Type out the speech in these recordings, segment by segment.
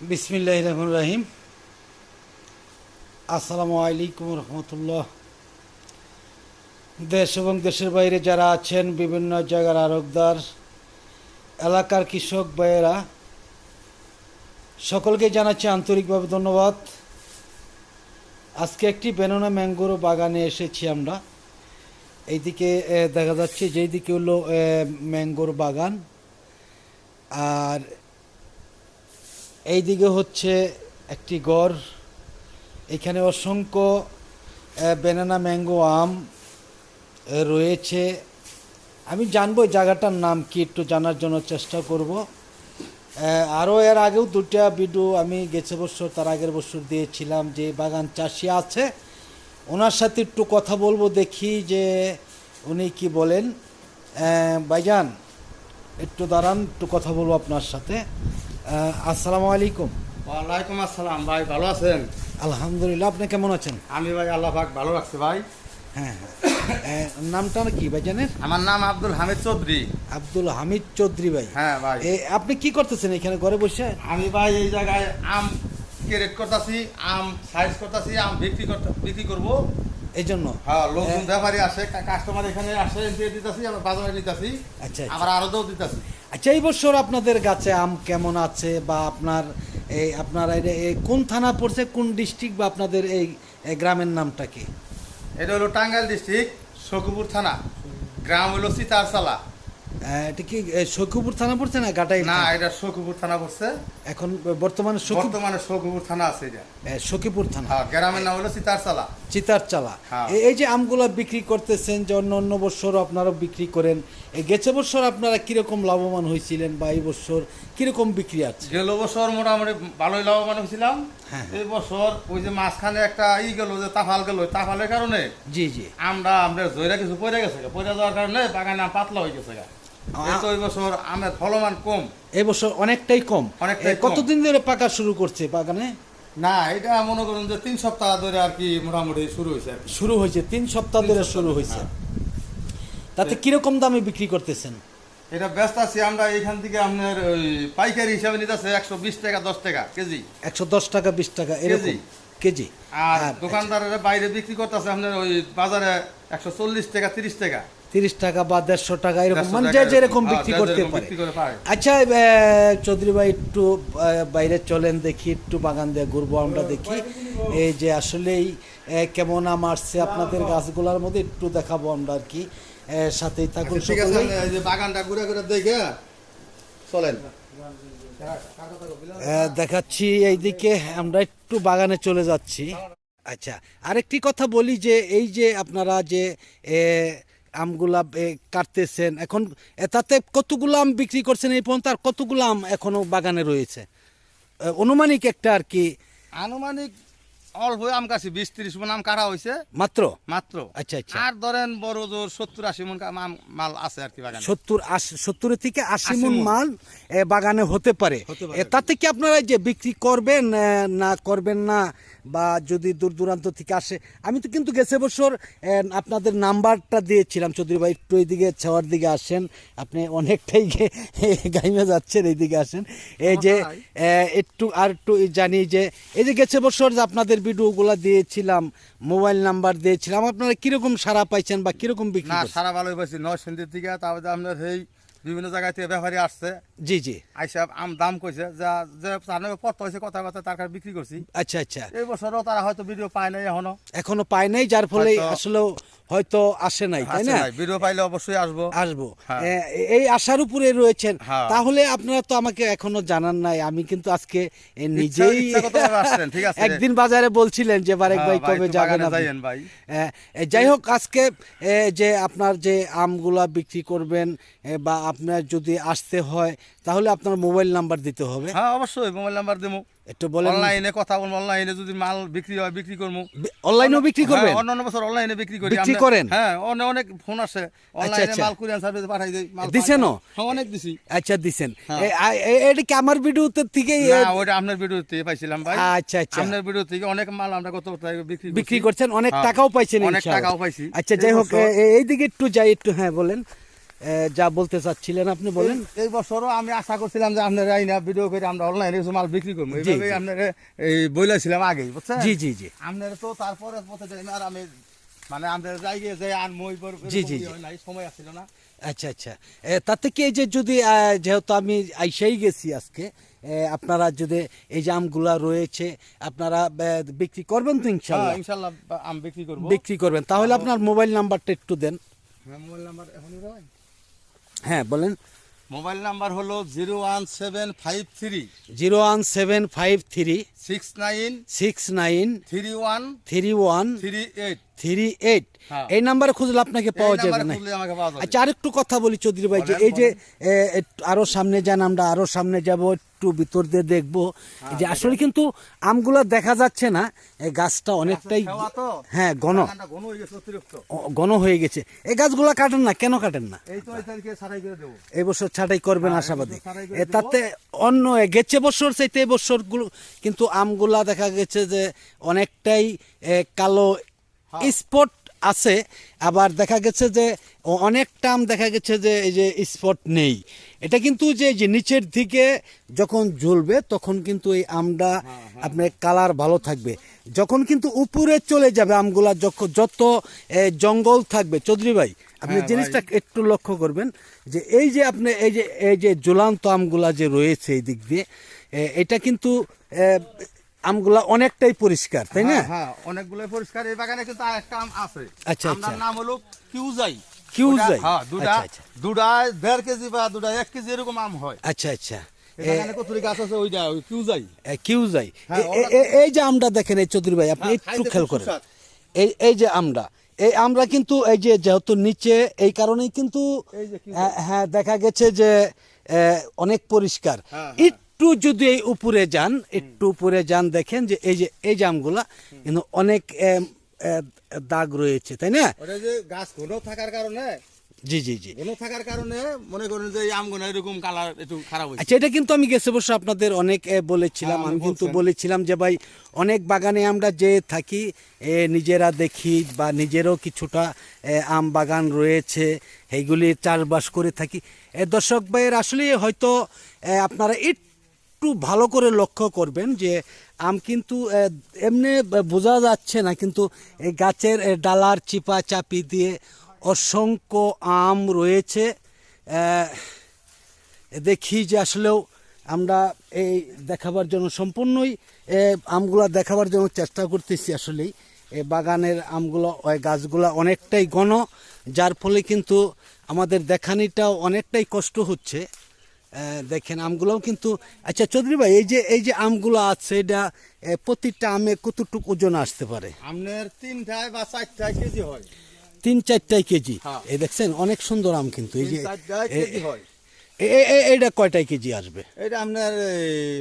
বিসমিল্লাহ রহমান রাহিম। আসসালামু আলাইকুম রহমতুল্লাহ। দেশ এবং দেশের বাইরে যারা আছেন, বিভিন্ন জায়গার আরকদার এলাকার কৃষক ভাইয়েরা, সকলকে জানাচ্ছি আন্তরিকভাবে ধন্যবাদ। আজকে একটি বেনানা ম্যাঙ্গোর বাগানে এসেছি আমরা। এইদিকে দেখা যাচ্ছে যেই দিকে হলো ম্যাঙ্গোর বাগান। আর এইদিকে হচ্ছে একটি গড়। এখানে অসংখ্য বেনানা ম্যাঙ্গো আম রয়েছে। আমি জানব জায়গাটার নাম কি, একটু জানার জন্য চেষ্টা করব। আরও এর আগেও দুটা ভিডিও আমি গেছে বছর, তার আগের বছর দিয়েছিলাম যে বাগান চাষি আছে। ওনার সাথে একটু কথা বলব, দেখি যে উনি কি বলেন। ভাইজান, একটু দাঁড়ান, একটু কথা বলব আপনার সাথে। আসসালামু আলাইকুম। ওয়ালাইকুম আসসালাম ভাই ভালো আছেন? আলহামদুলিল্লাহ আপনি কেমন আছেন? আমি ভাই আল্লাহ পাক ভালো রাখছে ভাই। হ্যাঁ হ্যাঁ। নামটা কি ভাইজানের আমার নাম আব্দুল হামিদ চৌধুরী। আব্দুল হামিদ চৌধুরী ভাই। হ্যাঁ ভাই। আপনি কি করতেছেন এখানে ঘরে বসে? আমি ভাই এই জায়গায় আম ক্যারেট করতেছি আম সাইজ করতেছি আম বিক্রি করতে বিক্রি করব। এই জন্য হ্যাঁ লোকজন ব্যাপারী আসে কাস্টমার এখানে আসে দিয়ে দিতেছি আমরা বাজারে নিতেছি আচ্ছা আচ্ছা। আবার আরও দিতেছি। আচ্ছা এই বছর আপনাদের গাছে আম কেমন আছে বা আপনার এই আপনার এই- কোন থানা পড়ছে কোন ডিস্ট্রিক্ট বা আপনাদের এই গ্রামের নামটা কি? এটা হলো টাঙ্গাইল ডিস্ট্রিক্ট সকুপুর থানা। গ্রাম হলো সিতারসালা। এটা কি সখীপুর থানা পড়ছে না গাটাই না এটা থানা পড়ছে। এখন বর্তমানে বর্তমানে থানা আছে এটা। সখীপুর থানা। হ্যাঁ গ্রামের নাম হলো সিতারসালা চিতার চালা হ্যাঁ। এই যে আমগুলো বিক্রি করতেছেন যে অন্য অন্য বছর আপনারা বিক্রি করেন এই গেছে বছর আপনারা কীরকম লাভবান হয়েছিলেন বা এই বছর কীরকম বিক্রি আছে? গেল বছর মোটামুটি ভালোই লাভবান হয়েছিলাম। হ্যাঁ। এই বছর ওই যে মাঝখানে একটা ই গেল যে তাফাল গেল তাফালের কারণে জি জি। আমরা আমরা জয়রা কিছু পড়ে গেছে। পড়ে যাওয়ার কারণে বাগানে পাতলা হয়ে গেছে এই বছর আমের ফলমান কম। এই বছর অনেকটাই কম। অনেকটাই কতদিন ধরে পাকা শুরু করছে বাগানে? না এটা মনে করুন যে তিন সপ্তাহ ধরে আর কি মোটামুটি শুরু হয়েছে শুরু হয়েছে তিন সপ্তাহ ধরে শুরু হয়েছে। হ্যাঁ। তাতে কীরকম দামে বিক্রি করতেছেন? এটা ব্যস্ত আছি আমরা এখান থেকে আপনার ওই পাইকারি হিসাবে নিতেছে একশো বিশ টাকা দশ টাকা কেজি। একশো দশ টাকা বিশ টাকা এরকম। কেজি। কেজি আর আর দোকানদারেরা বাইরে বিক্রি করতেছে আপনার ওই বাজারে একশো চল্লিশ টাকা তিরিশ টাকা। তিরিশ টাকা বা দেড়শো টাকা এরকম মানে যে যেরকম হ্যাঁ, বিক্রি করতে পারে। আচ্ছা চৌধুরী ভাই একটু বাইরে চলেন দেখি একটু বাগান দিয়ে ঘুরবো আমরা দেখি। এই যে আসলেই কেমন আম আসছে আপনাদের গাছগুলোর মধ্যে একটু দেখাবো আমরা আর কি। সাথেই থাকুন আচ্ছা, যে বাগানটা ঘুরে ঘুরে দেখে চলেন। দেখাচ্ছি এইদিকে আমরা একটু বাগানে চলে যাচ্ছি। আচ্ছা আরেকটি কথা বলি যে এই যে আপনারা যে আমগুলা কাটতেছেন। এখন তাতে কতগুলো আম বিক্রি করছেন এই পর্যন্ত আর কতগুলো আম এখনও বাগানে রয়েছে? আনুমানিক একটা আর কি। আনুমানিক অল্প আম গাছি বিশ ত্রিশ মন আম কাটা হয়েছে মাত্র? মাত্র। আচ্ছা আচ্ছা। আর ধরেন বড় জোর সত্তর আশি মন আম- মাল আছে আর কি বাগানে। সত্তর থেকে আশি মন মাল বাগানে হতে পারে। হতে পারে। এ, তাতে কি আপনারা যে বিক্রি করবেন না করবেন না বা যদি দূর দূরান্ত থেকে আসে আমি তো কিন্তু গেছে বছর আপনাদের নাম্বারটা দিয়েছিলাম। চৌধুরী ভাই একটু এইদিকে ছাওয়ার দিকে আসেন। আপনি অনেকটাই গাইমে যাচ্ছেন এইদিকে আসেন। এই যে একটু আর একটু জানি যে এই যে গেছে বছর যে আপনাদের ভিডিওগুলো দিয়েছিলাম মোবাইল নাম্বার দিয়েছিলাম আপনারা কীরকম সারা পাইছেন বা কীরকম বিক্রি সারা ভালোই পাইছি নয় সেন্টির থেকে তারপরে আপনার সেই বিভিন্ন জায়গা থেকে ব্যাপারী আসছে। জি জি। আইসা আম দাম কইছে যা যে তার নামে পড়তে হয়েছে কথা কথা তার কাছে বিক্রি করছি। আচ্ছা আচ্ছা। এই বছরও তারা হয়তো ভিডিও পায় নাই এখনও। এখনও পাই নাই যার ফলে আসলে হয়তো আসে নাই তাই না? ভিডিও পাইলে অবশ্যই আসব। আসব। হ্যাঁ। এই আশার উপরে রয়েছেন। হ্যাঁ। তাহলে আপনারা তো আমাকে এখনও জানান নাই আমি কিন্তু আজকে নিজেই। একদিন বাজারে বলছিলেন যে বারেক হ্যাঁ, ভাই কবে যাবেন ভাই। যাই হোক আজকে যে আপনার যে আমগুলা বিক্রি করবেন বা আপনার যদি আসতে হয় তাহলে আপনার মোবাইল নাম্বার দিতে হবে। হ্যাঁ অবশ্যই মোবাইল নাম্বার দেবো একটু বলেন। অনলাইনে কথা বলব অনলাইনে যদি মাল বিক্রি হয় বিক্রি করব। অনলাইনেও বিক্রি করবেন? হ্যাঁ, অন্যান্য বছর অনলাইনে বিক্রি করি। বিক্রি করেন? হ্যাঁ অনেক অনেক ফোন আসে। অনলাইনে আচ্ছা। মাল কুরিয়ান সার্ভিসে পাঠাই দেই মাল? পাঠাই। হ্যাঁ অনেক দিছি। আচ্ছা দিছেন। হ্যাঁ। এটা কি আমার ভিডিওতে থেকেই এ, না ওইটা আপনার ভিডিও থেকে পাইছিলাম ভাই। আচ্ছা আচ্ছা। আপনার ভিডিও থেকে অনেক মাল আমরা কত টাকা বিক্রি বিক্রি করছেন অনেক টাকাও পাইছেন অনেক টাকাও পাইছি। আচ্ছা যাই হোক এইদিকে একটু যাই একটু হ্যাঁ বলেন। যা বলতে চাচ্ছিলেন আপনি বলেন। এই- বছরও আমি আশা করছিলাম যে আপনারা এই না ভিডিও করে আমরা অনলাইনে কিছু মাল বিক্রি করব। এইভাবেই আপনারা এই বইলেছিলাম আগেই বুঝছেন? জি জি জি। আপনারা তো তারপরে পথে যাই আর আমি মানে আপনারা যাই গিয়ে যে আর মই জি, জি, জি। নাই সময় আসছিল না। আচ্ছা আচ্ছা। এ, তাতে কি এই যে যদি যেহেতু আমি আইসাই গেছি আজকে আপনারা যদি এই যে আমগুলা রয়েছে আপনারা বিক্রি করবেন তো হ্যাঁ ইনশাল্লাহ ইনশাল্লাহ আমি বিক্রি করব। বিক্রি করবেন। তাহলে আপনার মোবাইল নাম্বারটা একটু দেন। হ্যাঁ, মোবাইল নাম্বার এখনই হ্যাঁ বলেন। মোবাইল নাম্বার হলো zero one seven five three. Zero one seven five three six nine six nine three one three one three eight. Three eight হ্যাঁ। এই নাম্বারে খুঁজলে আপনাকে পাওয়া যাবে না। আচ্ছা আরেকটু কথা বলি চৌধুরী ভাই যে এই যে আরও সামনে যান আমরা আরও সামনে যাব একটু ভিতর দিয়ে দেখব। হ্যাঁ, যে আসলে কিন্তু আমগুলো দেখা যাচ্ছে না এই গাছটা অনেকটাই হ্যাঁ ঘন। ঘন হয়ে গেছে এই গাছগুলো কাটেন না কেন কাটেন না? এই তো বছর ছাটাই করবেন হ্যাঁ, আশাবাদী। তাতে অন্য গেছে বছর চাইতে এই বছরগুলো কিন্তু আমগুলা দেখা গেছে যে অনেকটাই কালো। স্পট আছে আবার দেখা গেছে যে অ- অনেকটা আম দেখা গেছে যে এই যে স্পট নেই। এটা কিন্তু যে যে নিচের দিকে যখন জ্বলবে তখন কিন্তু এই আমটা হ্যাঁ, আপনার কালার ভালো থাকবে। যখন কিন্তু উপরে চলে যাবে আমগুলা যখন যত জঙ্গল থাকবে। চৌধুরী ভাই আপনি হ্যাঁ, জিনিসটা একটু লক্ষ্য করবেন যে এই যে আপনি এই যে এই যে ঝুলান্ত আমগুলা যে রয়েছে এই দিক দিয়ে এটা কিন্তু আমগুলা অনেকটাই পরিষ্কার তাই না? হ্যাঁ, হ্যাঁ অনেকগুলো পরিষ্কার। এই বাগানে কিন্তু আরেকটা আম আছে। আচ্ছা, আচ্ছা। নাম হলো কিউজাই। কিউজাই? হ্যাঁ দুটা আচ্ছা, আচ্ছা। দুটা দেড় কেজি বা দুটা এক কেজি এরকম আম হয়। আচ্ছা আচ্ছা। এই হ্যাঁ, যে আমটা দেখেন এই চৌধুরী ভাই আপনি হ্যাঁ, একটু খেয়াল করেন। এই এই যে আমটা এই আমরা কিন্তু এই যে যেহেতু নিচে এই কারণেই কিন্তু হ্যাঁ, দেখা গেছে যে অনেক পরিষ্কার। একটু যদি এই উপরে যান একটু উপরে যান দেখেন যে এই যে এই যে আমগুলা কিন্তু অনেক দাগ রয়েছে তাই না? গাছ ঘন থাকার কারণে? জি জি জি। থাকার কারণে মনে করেন যে এরকম কালার একটু খারাপ আচ্ছা এটা কিন্তু আমি গেছে বসে আপনাদের অনেক বলেছিলাম হ্যাঁ, আমি কিন্তু বলেছিলাম যে ভাই অনেক বাগানে আমরা যে থাকি এ, নিজেরা দেখি বা নিজেরও কিছুটা আম বাগান রয়েছে এইগুলি চাষবাস করে থাকি। দর্শক ভাইয়ের আসলে হয়তো আপনারা একটু ভালো করে লক্ষ্য করবেন যে আম কিন্তু এমনি বোঝা যাচ্ছে না, কিন্তু এই গাছের ডালার চিপা চাপি দিয়ে অসংখ্য আম রয়েছে। দেখি যে আসলেও আমরা এই দেখাবার জন্য সম্পূর্ণই আমগুলা দেখাবার জন্য চেষ্টা করতেছি আসলেই। এই বাগানের আমগুলো ওই গাছগুলা অনেকটাই ঘন, যার ফলে কিন্তু আমাদের দেখানিটাও অনেকটাই কষ্ট হচ্ছে। দেখেন আমগুলোও কিন্তু আচ্ছা চৌধুরী ভাই এই যে এই যে আমগুলো আছে এটা প্রতিটা আমে কতটুকু ওজন আসতে পারে? আমনের তিনটায় বা চারটায় কেজি হয়। তিন চারটাই কেজি? হ্যাঁ। এই দেখছেন অনেক সুন্দর আম কিন্তু। এই যে এটা কয়টাই কেজি আসবে? এটা আপনার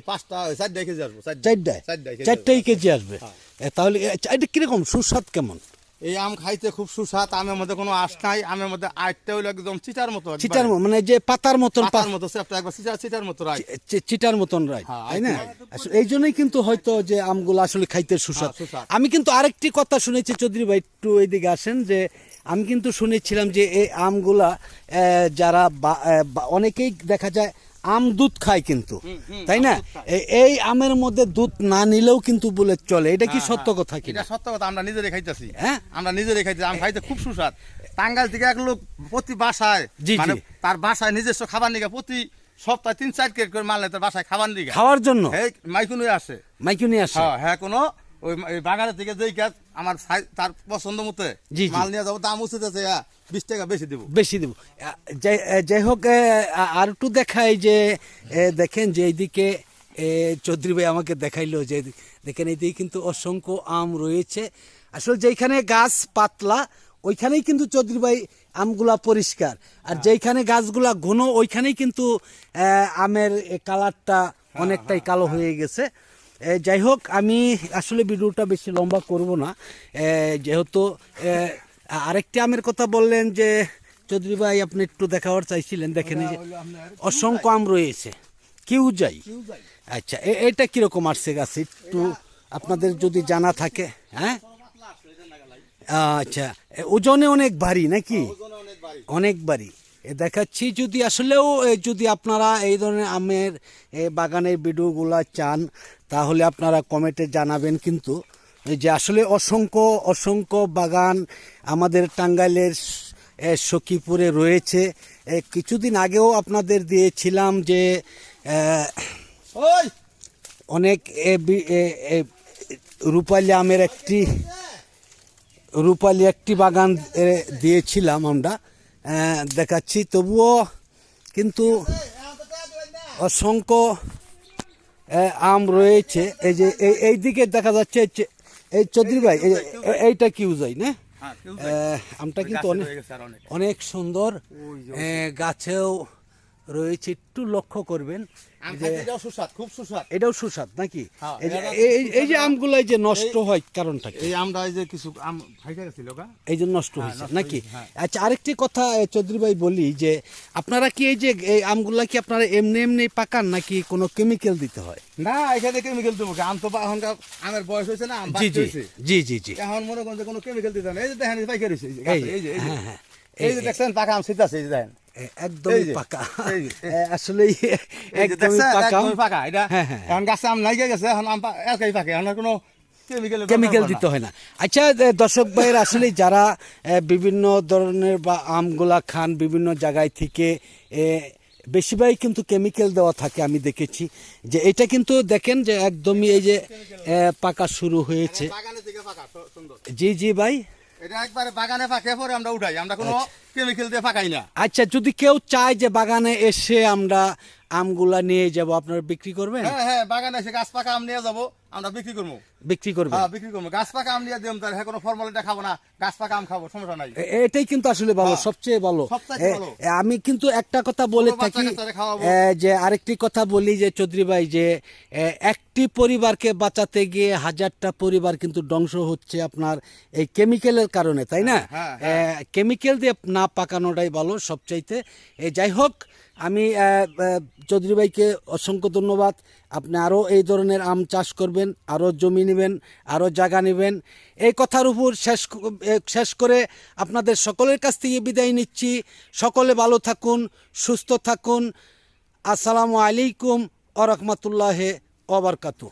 পাঁচটা চারটায় কেজি আসব চারটায়। চারটায়? কেজি চারটাই আসবে। কেজি আসবে? হ্যাঁ। তাহলে এ, এটা কীরকম? সুস্বাদ কেমন? এই আম খাইতে খুব সুস্বাদ আমের মধ্যে কোনো আশ নাই আমের মধ্যে আটটা হইল একদম চিটার মতো চিটার মানে যে পাতার মতন পাতার মতো সেপটা একবার চিটার চিটার মতো চি- চিটার মতন রায় হ্যাঁ, তাই না? আসলে এই জন্যই কিন্তু হয়তো যে আমগুলো আসলে খাইতে সুস্বাদ। হ্যাঁ, আমি কিন্তু আরেকটি কথা শুনেছি চৌধুরী ভাই একটু এইদিকে আসেন যে আমি কিন্তু শুনেছিলাম যে এই আমগুলা যারা বা- অনেকেই দেখা যায় আম দুধ খায় কিন্তু তাই না? এই আমের মধ্যে দুধ না নিলেও কিন্তু বলে চলে এটা কি হ্যাঁ, সত্য হ্যাঁ। কথা এটা সত্য কথা আমরা নিজেরাই খাইতেছি। হ্যাঁ? আমরা নিজেরাই খাইতেছি আম খাইতে খুব সুস্বাদ। টাঙ্গাইল থেকে এক লোক প্রতি বাসায় মানে তার বাসায় নিজস্ব খাবার নিয়ে প্রতি সপ্তাহে তিন চার কেট করে মাল নেয় তার বাসায় খাবার নিয়ে। খাওয়ার জন্য? মাইকুনুই আসে। মাইকুনি আসে? হ্যাঁ হ্যাঁ কোনো ওই বাগানের থেকে যেই গাছ আমার তার পছন্দ মতো। মাল নিয়ে যাব দাম উচিত আছে হ্যাঁ, বিশ টাকা বেশি দেবো। বেশি দেব। যাই হোক আর একটু দেখাই যে দেখেন যে এইদিকে চৌধুরী ভাই আমাকে দেখাইলো যে দেখেন এইদিকে কিন্তু অসংখ্য আম রয়েছে। আসলে যেখানে গাছ পাতলা ওইখানেই কিন্তু চৌধুরী ভাই আমগুলা পরিষ্কার। আর যেখানে গাছগুলা ঘন ওইখানেই কিন্তু আমের কালারটা অনেকটাই কালো হয়ে গেছে। যাই হোক আমি আসলে ভিডিওটা বেশি লম্বা করব না। যেহেতু আরেকটি আমের কথা বললেন যে, চৌধুরী ভাই, আপনি একটু দেখাবার চাইছিলেন, দেখেন যে অসংখ্য আম রয়েছে। কিউ যাই। আচ্ছা এটা কীরকম আসছে গাছ? একটু আপনাদের যদি জানা থাকে হ্যাঁ? আচ্ছা ওজনে অনেক ভারী নাকি? অনেক ভারী। দেখাচ্ছি, যদি আসলেও যদি আপনারা এই ধরনের আমের বাগানের ভিডিওগুলো চান তাহলে আপনারা কমেন্টে জানাবেন কিন্তু যে আসলে অসংখ্য অসংখ্য বাগান আমাদের টাঙ্গাইলের সখীপুরে রয়েছে। কিছুদিন আগেও আপনাদের দিয়েছিলাম যে ওই! অনেক রূপালী আমের একটি রূপালী একটি বাগান দিয়েছিলাম আমরা। দেখাচ্ছি তবুও কিন্তু অসংখ্য আম রয়েছে এই যে এই- দিকে দেখা যাচ্ছে এই চৌধুরী ভাই এইটা কি উজাই না? হ্যাঁ, আমটা কিন্তু অনেক অনেক। সুন্দর। গাছেও রয়েছে একটু লক্ষ্য করবেন যে খাইতে এটাও সুস্বাদ খুব সুস্বাদ এটাও সুস্বাদ নাকি হ্যাঁ, এই যে- আমগুলো যে নষ্ট হয় কারণটা এই আমরা এই যে কিছু আম ফাইটা গেছিল এই যে নষ্ট হ্যাঁ, হয়েছে নাকি হ্যাঁ। আচ্ছা আরেকটি কথা চৌধুরী ভাই বলি যে আপনারা কি এই যে এই আমগুলা কি আপনারা এমনি এমনি পাকান নাকি কোনো কেমিক্যাল দিতে হয় না এখানে কেমিক্যাল দেবো আম তো এখনকার আমের বয়স হয়েছে না আম জি জি জি জি জি এখন মনে করেন যে কোনো কেমিক্যাল দিতে না। এই যে দেখেন পাইকারি হয়েছে, এই যে এই যে, এই যে হ্যাঁ, হ্যাঁ। দেখছেন পাকা আম শীত আছে এই যে দেখেন একদমই পাকা। যে একদমই পাকা। পাকা। এটা হ্যাঁ, হ্যাঁ। এখন গাছে আম নাই গেছে এখন আম একাই পাকে এখন কোনো কেমিক্যাল দিতে হয় না। আচ্ছা দর্শক ভাইয়ের আসলে যারা বিভিন্ন ধরনের বা আমগুলা খান বিভিন্ন জায়গায় থেকে বেশিরভাগই কিন্তু কেমিক্যাল দেওয়া থাকে আমি দেখেছি। যে এটা কিন্তু দেখেন যে একদমই এই যে পাকা শুরু হয়েছে। জি জি ভাই। এটা একবারে বাগানে পাকে পরে আমরা উঠাই আমরা কোনো কেমিক্যাল দিয়ে পাকাই না। আচ্ছা যদি কেউ চায় যে বাগানে এসে আমরা আমগুলা নিয়ে যাব আপনারা বিক্রি করবেন? হ্যাঁ হ্যাঁ বাগানে এসে গাছ পাকা আম নিয়ে যাব। আমরা বিক্রি করব। বিক্রি করবেন হ্যাঁ বিক্রি করব। গাছ পাকা আম নিয়ে দিলাম তার হ্যাঁ কোনো ফর্মালিটা খাব না গাছ পাকা আম খাব সমস্যা নাই। এটাই কিন্তু আসলে ভালো হ্যাঁ। সবচেয়ে ভালো। আমি কিন্তু একটা কথা বলে থাকি যে আরেকটি কথা বলি যে চৌধুরী ভাই যে একটি পরিবারকে বাঁচাতে গিয়ে হাজারটা পরিবার কিন্তু ধ্বংস হচ্ছে আপনার এই কেমিক্যালের কারণে তাই না? হ্যাঁ, হ্যাঁ। কেমিক্যাল দিয়ে না পাকানোটাই ভালো সবচাইতে। যাই হোক আমি চৌধুরী ভাইকে অসংখ্য ধন্যবাদ। আপনি আরও এই ধরনের আম চাষ করবেন। আরও জমি নেবেন, আরও জায়গা নেবেন। এই কথার উপর শেষ শেষ করে আপনাদের সকলের কাছ থেকে বিদায় নিচ্ছি। সকলে ভালো থাকুন, সুস্থ থাকুন। আসসালামু আলাইকুম আ রহমতুল্লাহ অবরকাতু